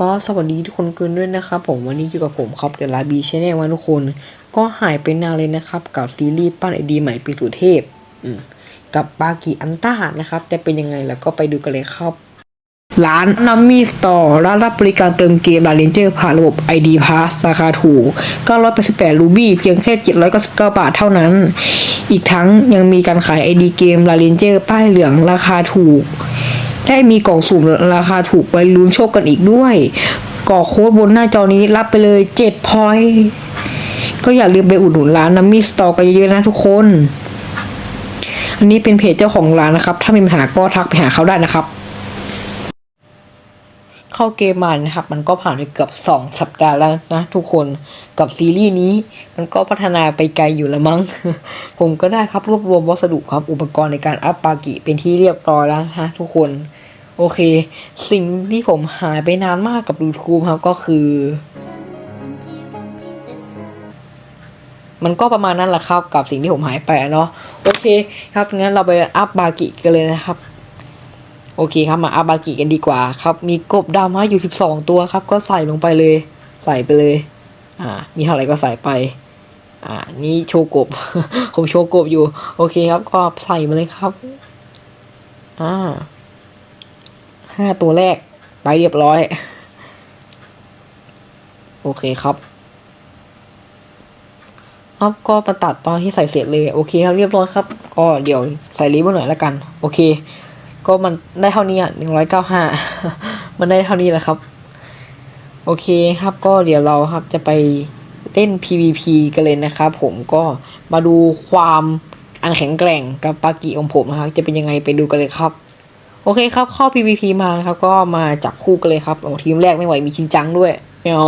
ก็สวัสดีทุกคนกินด้วยนะครับผมวันนี้อยู่กับผมครับเดลาบีชแนลวันทุกคน ก็หายไปนานเลยนะครับ กับซีรีส์ปั้นไอดีใหม่ปีสุเทพกับบากิอันต้านะครับ จะเป็นยังไงแล้วก็ไปดูกันเลยครับ ร้านนัมมี่สตอร์ร้านรับบริการเติมเกมลาเลนเจอร์ผ่านระบบ ID Pass ราคาถูก 988 รูบี้เพียงแค่ 799 บาทเท่านั้น อีกทั้งยังมีการขาย ID เกมลาเลนเจอร์ป้ายเหลืองราคาถูก ได้มีกล่องสุ่มราคาถูกไว้ลุ้นโชคกันอีกด้วยกรอกโค้ดบนหน้าจอนี้รับไปเลย7พอยก็อย่าลืมไปอุดหนุนร้านนัมมี่สตอร์กันเยอะๆนะทุกคน อันนี้เป็นเพจเจ้าของร้านนะครับ ถ้ามีปัญหาก็ทักไปหาเขาได้นะครับ เข้าเกมมานะครับ มันก็ผ่านไปเกือบสองสัปดาห์แล้วนะทุกคนกับซีรีส์นี้ มันก็พัฒนาไปไกลอยู่ล้วมั้ง ผมก็ได้ครับรวบรวมวัสดุครับอุปกรณ์ในการอัพปากิเป็นที่เรียบร้อยแล้วนะฮะทุกคน โอเค สิ่งที่ผมหายไปนานมากกับ YouTube ครับก็คือมันก็ประมาณนั้นแหละครับกับสิ่งที่ผมหายไปเนาะโอเค ครับงั้นเราไปอัพบากิกันเลยนะครับ โอเคครับมาอัพบากิกันดีกว่าครับ มีกบดาวมาอยู่สิบสองตัวครับ ก็ใส่ลงไปเลย ใส่ไปเลย อ่า มีเท่าไหร่ก็ใส่ไป อ่า นี่โชกบ ผมโชกบอยู่ โอเคครับ ก็ใส่มาเลยครับ อ่าห้าตัวแรก ไปเรียบร้อย โอเคครับครับก็มาตัดตอนที่ใส่เสร็จเลย โอเคครับเรียบร้อยครับ ก็เดี๋ยวใส่ลิปมาหน่อยละกัน โอเค ก็มันได้เท่านี้อะหนึ่งร้อยเก้าห้ามันได้เท่านี้แหละครับ โอเคครับก็เดี๋ยวเราครับจะไปเล่น PVP กันเลยนะครับผมก็มาดูความอันแข็งแกร่งกับปากิของผมนะครับ จะเป็นยังไงไปดูกันเลยครับ โอเคครับเข้า PVP มาครับ ก็มาจับคู่กันเลยครับทีมแรกไม่ไหวมีชินจังด้วยไม่เอา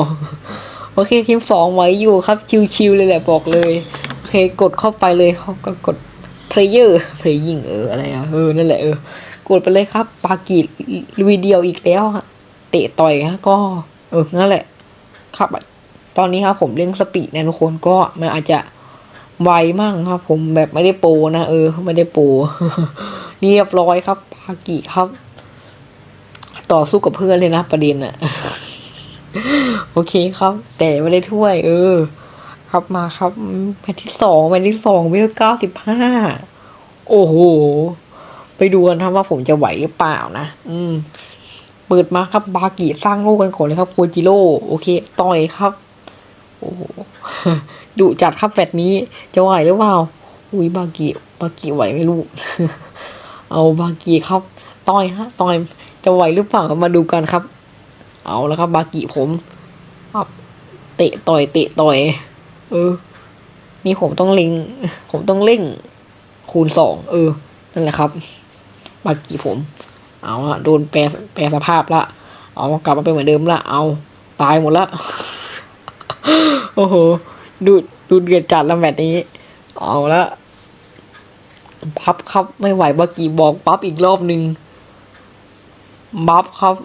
โอเคทีมสองไหวอยู่ครับชิวๆเลยแหละบอกเลยโอเคกดเข้าไปเลยครับก็กด player playing เอออะไรอะเออนั่นแหละเออ กดไปเลยครับ ปากีลุยเดียวอีกแล้วฮะ เตะต่อยฮะก็ เออนั่นแหละ ครับ ตอนนี้ครับผมเล่นสปีดนะทุกคนก็มันอาจจะไวมั่งครับ ผมแบบไม่ได้โปนะเออ ไม่ได้โปรเรียบร้อยครับปากีครับ ต่อสู้กับเพื่อนเลยนะประเด็นอะโอเคครับ แต่ไม่ได้ถ้วย เออ ครับมาครับแมตช์ที่สองแมตช์ที่สองเวลเก้าสิบห้าโอ้โห ไปดูกันครับว่าผมจะไหวหรือเปล่านะ อืม เปิดมาครับบากิสร้างโลกกันก่อนเลยครับโคจิโร่โอเค ต่อยครับ โอ้ดุจัดครับแบบนี้ จะไหวหรือเปล่า อุ้ยบากิบากิไหวไม่รู้ เอาบากิครับ ต่อยฮะ ต่อย จะไหวหรือเปล่า มาดูกันครับ เอาแล้วครับ บากิผมเตะต่อยเตะต่อย เออ นี่ผมต้องเล็ง ผมต้องเร่ง คูณสอง เออ นั่นแหละครับ บากิผม เอาอะโดนแปรแปรสภาพละ เอากลับมาเป็นเหมือนเดิมละ เอาตายหมดละ โอ้โห ดูดูเดือดจัดแล้วแบบนี้ เอาละพับครับไม่ไหวบากิบอกปั๊บอีกรอบหนึ่งบัฟครับ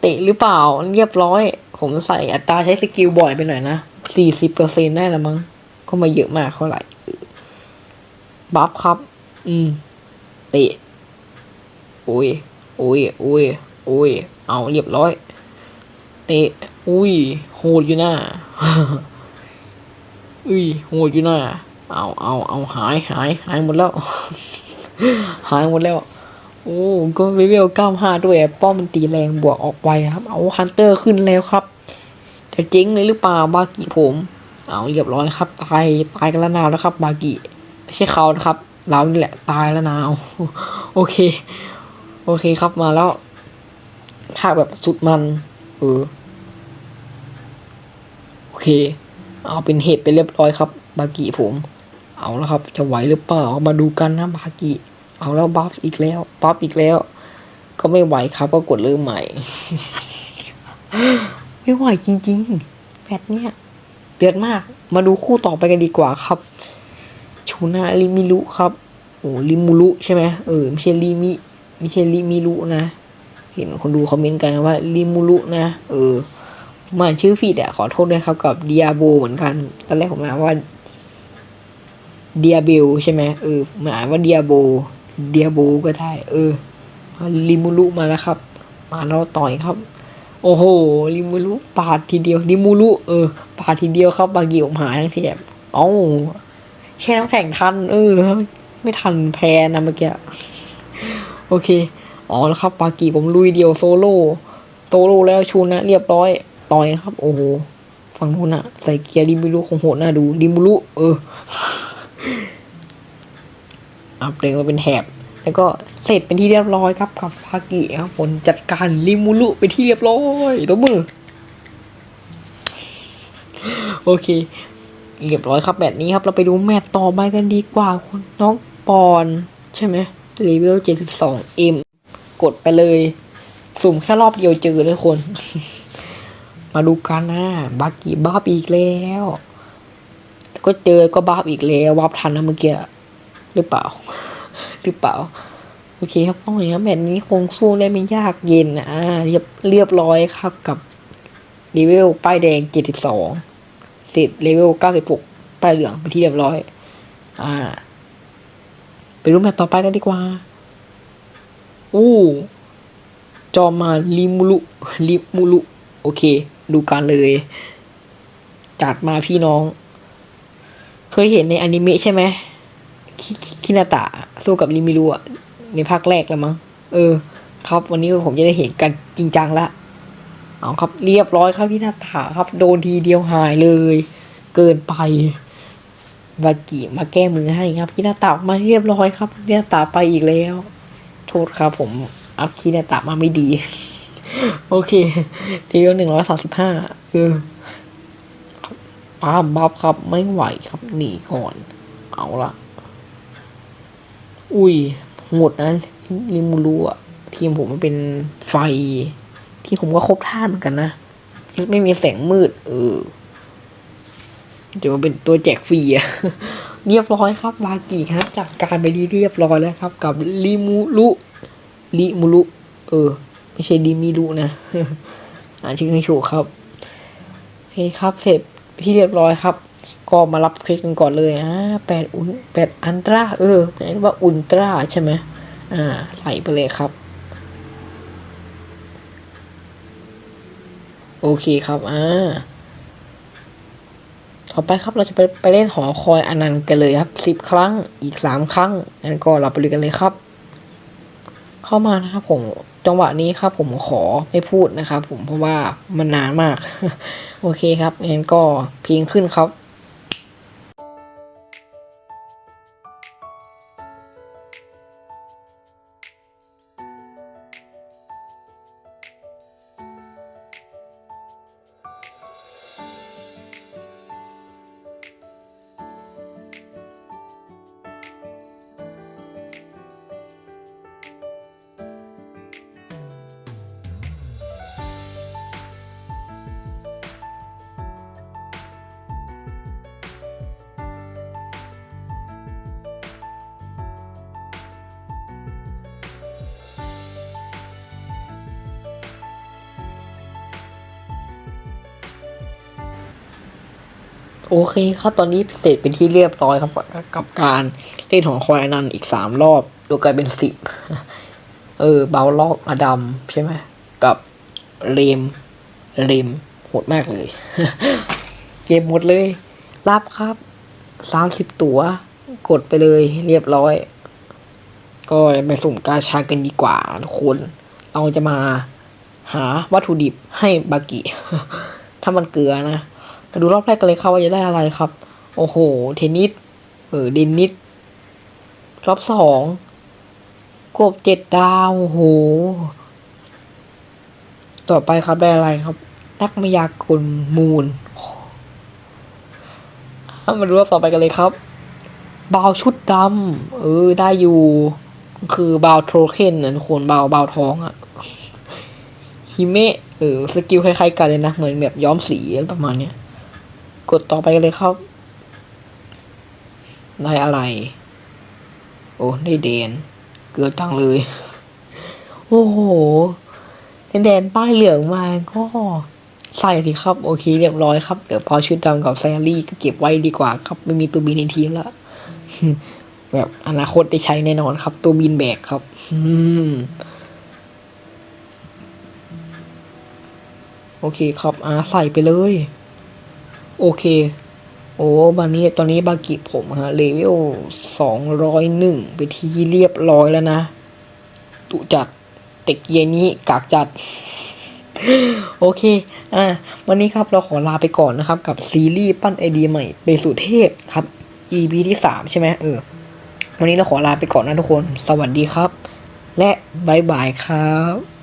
เตะหรือเปล่าเรียบร้อย ผมใส่อัตราใช้สกิลบ่อยไปหน่อยนะสี่สิบเปอร์เซ็นได้แล้วมั้ง ก็มาเยอะมากเท่าไหร่บัฟครับ อืม เตะ อุ้ยอุ้ยอุ้ยอุ้ยเอาเรียบร้อยเตะอุ้ยโหดอยู่หน้าอุ้ยโหดอยู่หน้าเอาเอาเอาหายหายหายหมดแล้ว หายหมดแล้ว โอ้ก็เลเวลเก้าห้าด้วยป้อมมันตีแรงบวกออกไปครับ เอาฮันเตอร์ขึ้นแล้วครับจะเจ๊งเลยหรือเปล่าบากิผม เอาเรียบร้อยครับตายตายกันแล้วนาวแล้วครับ บากิไม่ใช่เขานะครับ เรานี่แหละตายแล้วนาว โอเค โอเคครับมาแล้วภาคแบบสุดมัน เออ โอเค เอาเป็นเห็ดไปเรียบร้อยครับบากิผม เอาแล้วครับ จะไหวหรือเปล่ามาดูกันนะบากิเอาแล้วบัฟอีกแล้วบัฟอีกแล้ว ก็ไม่ไหวครับ ก็กดเริ่มใหม่ ไม่ไหวจริง ๆแพทเนี้ยเดือดมาก มาดูคู่ต่อไปกันดีกว่าครับ ชูนาลิมิลุครับโอ้ลิมูลุใช่ไหมเออไม่ใช่ลิมิ ไม่ใช่ลิมิลุนะ เห็นคนดูคอมเมนต์กันว่าลิมูลุนะ เออผมอ่านชื่อฟีดอะขอโทษด้วยครับกับเดียโบเหมือนกัน ตอนแรกผมอ่านว่าเดียเบลใช่ไหมเออผมอ่านว่าเดียโบเดียโบก็ได้ เออลิมูลุมาแล้วครับ มาเราต่อยครับ โอ้โหริมูรุปาดทีเดียวริมูรุเออปาดทีเดียวครับบากิผมหายทั้งทีแบบเอ้าแค่น้ำแข็งทัน เออ ไม่ทันแพ้นะเมื่อกี้ โอเค อ๋อแล้วครับบากิผมลุยเดียวโซโล่โซโล่แล้วชูนะเรียบร้อย ต่อยครับ โอ้โหฝั่งนู้นอะใส่เกียร์ริมูรุคงโหดน่าดูริมูรุเอออัพเดงมาเป็นแถบแล้วก็เสร็จเป็นที่เรียบร้อยครับกับพากิครับผลจัดการริมูรุเป็นที่เรียบร้อยตัวมือ โอเค เรียบร้อยครับแบบนี้ครับ เราไปดูแมตต์ต่อไปกันดีกว่าคุณน้องปอน ใช่ไหม เลเวลเจ็ดสิบสองเอ็มกดไปเลย สุ่มแค่รอบเดียวเจอเลยคน มาดูกันนะบากิบ้าบอีกแล้วก็เจอก็บ้าอีกแล้ววับทันนะเมื่อกี้หรือเปล่า หรือเปล่า โอเคครับต้องอย่างนี้แบบนี้คงสู้ได้ไม่ยากเย็นนะอ่าเรียบเรียบร้อยครับกับเลเวลป้ายแดงเจ็ดสิบสองเสร็จเลเวลเก้าสิบหกป้ายเหลืองไปนที่เรียบร้อย อ่า ไปรู้แมตต์ต่อไปกันดีกว่า อู้จอมาลิมูลุลิมูลุ โอเค ดูกันเลย จัดมาพี่น้อง เคยเห็นในอนิเมะใช่ไหมคินาตะสู้กับลิมิรุอะในภาคแรกแล้วมั้ง เออ ครับวันนี้ผมจะได้เห็นกันจริงจังละเอาครับเรียบร้อยครับพี่นาตะครับ โดนทีเดียวหายเลย เกินไป บากิมาแก้มือให้ครับพี่นาตะมาเรียบร้อยครับพี่นาตะไปอีกแล้ว โทษครับผมอัพคินาตะมาไม่ดี โอเคเลเวหนึ่งร้อยสามสิบห้าเออป้าบัฟครับไม่ไหวครับหนีก่อน เอาละอุ้ยหมดนะลิมูรูอะทีมผมมันเป็นไฟ ที่ผมก็ครบท่าเหมือนกันนะ ไม่มีแสงมืด เออ จะมาเป็นตัวแจกฟรีอะเรียบร้อยครับวากิครับจัดการไปดีเรียบร้อยแล้วครับ กับลิมูรุลิมูรุเออ ไม่ใช่ลิมิรุนะอ่านชื่อให้ถูกครับโอเคครับเสร็จที่เรียบร้อยครับ ก็มารับเคสกันก่อนเลยอ่าแปดอุนแปดอันตราเออเรียกว่าอุลตราใช่ไหมอ่า ใส่ไปเลยครับโอเคครับ อ่า ต่อไปครับเราจะไปไปเล่นหอคอยอนันต์กันเลยครับสิบครั้งอีกสามครั้งงั้นก็เราไปเลยกันเลยครับ เข้ามานะครับผมจังหวะนี้ครับผมขอไม่พูดนะครับผมเพราะว่ามันนานมาก โอเคครับงั้นก็เพลงขึ้นครับ โอเคครับตอนนี้เสร็จเป็นที่เรียบร้อยครับกับการเล่นของคอยนันอีกสามรอบรวมกลายเป็นสิบเออเบาลอกอดัมใช่ไหมกับเรมเรมโหดมากเลย เกมหมดเลย รับครับสามสิบตัว กดไปเลยเรียบร้อย ก็ไปสุ่มกาชากันดีกว่าทุกคน เราจะมาหาวัตถุดิบให้บากิ ถ้ามันเกลือนะ ดูรอบแรกกันเลยครับว่าจะได้อะไรครับ โอ้โห เทนนิสเออเดนนิสรอบสองกบเจ็ดดาวโอ้โห ต่อไปครับได้อะไรครับ นักมายากลมูลมาดูรอบต่อไปกันเลยครับบาวชุดดำเออ ได้อยู่ คือบาวโทเคนนะทุกคนบาวบาวทองอะฮิเมะเออ สกิลคล้ายๆกันเลยนะ เหมือนแบบย้อมสีอะไรประมาณเนี้ย กดต่อไปเลยครับ ได้อะไร โอ้ได้เดน เกือบจังเลย โอ้โหแดนป้ายเหลืองมาก็ใส่สิครับ โอเค เรียบร้อยครับ เดี๋ยวพอชุดดำกับแซลลี่ก็เก็บไว้ดีกว่าครับ ไม่มีตัวบินในทีมแล้วแบบอนาคตได้ใช้แน่นอนครับ ตัวบินแบกครับ อืมโอเคครับ อ่า ใส่ไปเลย โอเค โอ้บานนี้ตอนนี้บากิผมฮะเลเวลสองร้อยหนึ่งไปทีเรียบร้อยแล้วนะ ตุจัดเต็กเยนี้กากจัด โอเค อ่า วันนี้ครับเราขอลาไปก่อนนะครับ กับซีรีส์ปั้นไอเดียใหม่ไปสู่เทพครับ EP ที่สามใช่ไหมเออ วันนี้เราขอลาไปก่อนนะทุกคน สวัสดีครับ และบายบายครับ